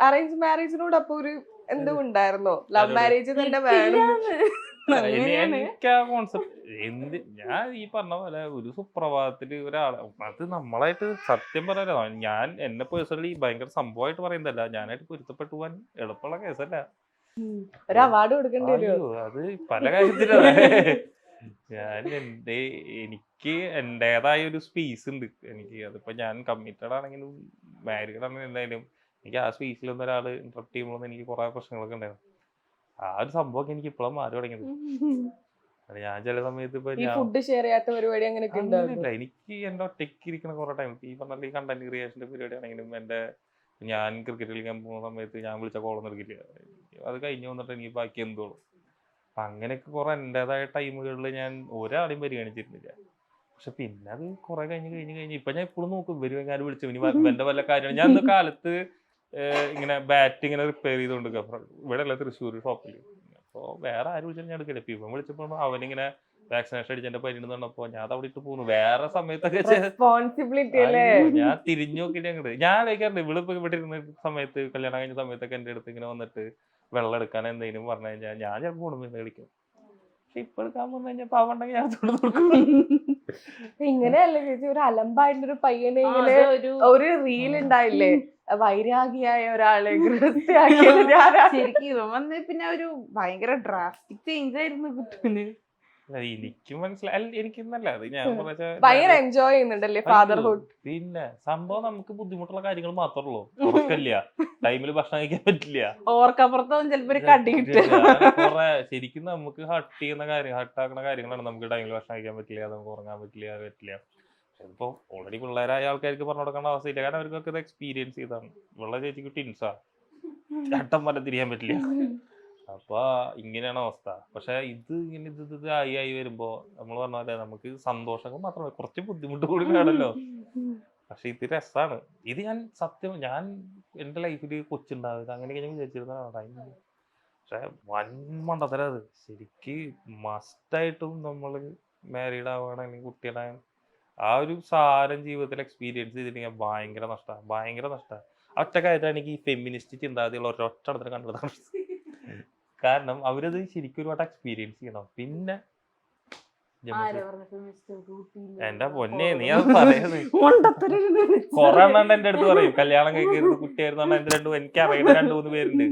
Arrange മാരേജിനോട് അപ്പൊ ഒരു എന്തോ ഉണ്ടായിരുന്നോ? ലവ്. മാരേജ് തന്നെ വേണം. എനിക്ക് ആ കോൺസെപ്റ്റ് എന്ത് ഞാൻ ഈ പറഞ്ഞ പോലെ ഒരു സുപ്രഭാതത്തിൽ ഒരാളെ അത് നമ്മളായിട്ട് സത്യം പറയാലോ ഞാൻ എന്നെ പേഴ്സണലി ഭയങ്കര സംഭവമായിട്ട് പറയുന്നതല്ല. ഞാനായിട്ട് പൊരുത്തപ്പെട്ടു പോകാൻ എളുപ്പമുള്ള കേസല്ല. ഒരു അവാർഡ് കൊടുക്കേണ്ടി വരുമോ? അയ്യോ, അത് പല കാര്യത്തിലാണ് ഞാൻ എന്റെ എനിക്ക് എന്റേതായ ഒരു സ്പേസ് ഉണ്ട്. എനിക്ക് അതിപ്പോ ഞാൻ കമ്മിറ്റഡ് ആണെങ്കിലും മാരീഡ് ആണെങ്കിലും എന്തായാലും എനിക്ക് ആ സ്പേസിലൊന്നും ഒരാൾ ഇന്ററപ്റ്റ് ചെയ്യുമ്പോൾ എനിക്ക് കുറെ പ്രശ്നങ്ങളൊക്കെ ഉണ്ടായിരുന്നു. ആ ഒരു സംഭവമൊക്കെ എനിക്ക് ഇപ്പോഴും മാറി തുടങ്ങിയത്. ഞാൻ ചില സമയത്ത് ഇപ്പൊ ഈ ഞാൻ ഫുഡ് ഷെയർ ചെയ്യാത്ത പരിപാടി അങ്ങനെയൊക്കെ ഉണ്ടാവും അങ്ങനെയല്ല എനിക്ക് എന്റെ ഒറ്റയ്ക്ക് ഇരിക്കുന്ന കുറെ ടൈം ഈ പറഞ്ഞ ഈ കണ്ടന്റ് ക്രിയേഷന്റെ പരിപാടി ആണെങ്കിലും എന്റെ ഞാൻ ക്രിക്കറ്റ് കളിക്കാൻ പോകുന്ന സമയത്ത് ഞാൻ വിളിച്ച കോളൊന്നും എടുക്കില്ല. അത് കഴിഞ്ഞ് വന്നിട്ട് എനിക്ക് ബാക്കി എന്തോളൂ അപ്പൊ അങ്ങനെയൊക്കെ കുറെ എന്റേതായ ടൈമുകളിൽ ഞാൻ ഒരാളെയും പരിഗണിച്ചിരുന്നില്ല. പക്ഷെ പിന്നെ അത് കുറെ കഴിഞ്ഞ് കഴിഞ്ഞ് കഴിഞ്ഞ് ഇപ്പൊ ഞാൻ ഇപ്പോഴും നോക്കും. ഇവർ ഞാൻ വിളിച്ചു ഇനി എന്റെ വല്ല കാര്യമാണ്. ഞാൻ ഇന്ന് കാലത്ത് ഇങ്ങനെ ബാറ്റ് ഇങ്ങനെ റിപ്പയർ ചെയ്തുകൊണ്ട് ഇവിടെ അല്ല തൃശ്ശൂർ ഷോപ്പിൽ അപ്പോൾ വേറെ ആരും വിളിച്ചാൽ ഞാൻ എടുക്കില്ല ഇപ്പം വിളിച്ചപ്പോൾ അവനിങ്ങനെ വാക്സിനേഷൻ അടിച്ചെന്റെ പരിണി പറഞ്ഞപ്പോ ഞാൻ അവിടെ ഇട്ട് പോകുന്നു വേറെ സമയത്തൊക്കെ റെസ്പോൺസിബിലിറ്റി അല്ലേ? ഞാൻ തിരിഞ്ഞു നോക്കിട്ട് അങ്ങോട്ട് ഞാൻ ആലോചിക്കാറുണ്ട് ഇവിടെ ഇപ്പൊ ഇവിടെ ഇരുന്ന സമയത്ത് കല്യാണം കഴിഞ്ഞ സമയത്തൊക്കെ എന്റെ അടുത്ത് ഇങ്ങനെ വന്നിട്ട് വെള്ളം എടുക്കാൻ എന്തെങ്കിലും പറഞ്ഞു കഴിഞ്ഞാൽ ഞാൻ ചിലപ്പോൾ കുടുംബം കളിക്കും. പക്ഷെ ഇപ്പൊ എടുക്കാൻ വന്നു കഴിഞ്ഞാൽ പാവണ്ടെങ്കിൽ ഞാൻ അതുകൊണ്ട് കൊടുക്കും. ഇങ്ങനെയല്ലേ ചേച്ചി? ഒരു അലമ്പായിട്ടൊരു പയ്യനെ ആ, ഇങ്ങനെ ഒരു റീൽ ഉണ്ടായില്ലേ? വൈരാഗിയായ ഒരാളെ ഗൃഹസ്ഥയാക്കിയത് ഞാനാ ശരിക്കും ഇവൻ വന്ന് പിന്നെ ഒരു ഭയങ്കര ഡ്രാസ്റ്റിക് ചേഞ്ച് ആയിരുന്നു കുട്ടുവിന് അല്ല, എനിക്ക് മനസ്സിലായി. എനിക്കെന്നല്ല അത് ഞാൻ ഭയങ്കര എൻജോയ് ചെയ്യുന്നുണ്ടല്ലേ ഫാദർഹുഡ് പിന്നെ സംഭവം നമുക്ക് ബുദ്ധിമുട്ടുള്ള കാര്യങ്ങൾ മാത്രമേ ഉള്ളൂ ഉറക്കല്ല ടൈമിൽ ഭക്ഷണം കഴിക്കാൻ പറ്റില്ല. ഓർക്കപ്പുറത്തും ചിലപ്പോ ഒരു കടി ശരിക്കും നമുക്ക് ഹട്ട് ചെയ്യുന്ന കാര്യം ഹട്ടാക്കുന്ന കാര്യങ്ങളാണ് നമുക്ക് ടൈമിൽ ഭക്ഷണം കഴിക്കാൻ പറ്റില്ല നമുക്ക് ഉറങ്ങാൻ പറ്റില്ല പറ്റില്ല. ഇപ്പോ ഓൾറെഡി പിള്ളേരായ ആൾക്കാർക്ക് പറഞ്ഞു കൊടുക്കേണ്ട അവസ്ഥയില്ല. കാരണം അവർക്കൊക്കെ ഇത് എക്സ്പീരിയൻസ് ചെയ്താണ്. ഉള്ള ചേച്ചിക്ക് ടിൻസാ ചട്ടം പോലെ തിരിയാൻ പറ്റില്ല. അപ്പൊ ഇങ്ങനെയാണ് അവസ്ഥ. പക്ഷെ ഇത് ഇങ്ങനെ ഇത് ഇത് ആയി ആയി വരുമ്പോ നമ്മൾ പറഞ്ഞ പോലെ നമുക്ക് സന്തോഷങ്ങൾ മാത്രമേ കുറച്ച് ബുദ്ധിമുട്ട് കൂടി വേണമല്ലോ പക്ഷെ ഇത് രസാണ്. ഇത് ഞാൻ സത്യം ഞാൻ എന്റെ ലൈഫിൽ കൊച്ചുണ്ടാവില്ല അങ്ങനെയൊക്കെ ഞാൻ വിചാരിച്ചിരുന്നതാണ്. പക്ഷെ വൻ മണ്ടത്തര അത് ശരിക്ക് മസ്റ്റായിട്ടും നമ്മൾ മാരീഡ് ആവുകയാണ് അല്ലെങ്കിൽ കുട്ടികളായ ആ ഒരു സാരം ജീവിതത്തിൽ എക്സ്പീരിയൻസ് ചെയ്തിട്ടുണ്ടെങ്കിൽ ഭയങ്കര നഷ്ടമാണ് ഭയങ്കര നഷ്ടമാണ് ഒറ്റ കാര്യമാണ് എനിക്ക് ഈ ഫെമിനിസ്റ്റ് ചിന്താഗതികൾ ഒരൊറ്റ ഇടത്തിന് കണ്ടതാണ് കാരണം അവരത് ശരിക്കും ഒരുപാട് എക്സ്പീരിയൻസ് ചെയ്യണം. പിന്നെ എന്റെ പൊന്നെ നീ അത് പറയുന്നത് കൊറേ എണ്ണം എന്റെ അടുത്ത് പറയും. കല്യാണം കഴിക്കരുത് കുട്ടിയായിരുന്നു എന്റെ രണ്ടു എനിക്ക് അറിയുന്ന രണ്ടു മൂന്ന് പേരുണ്ട്.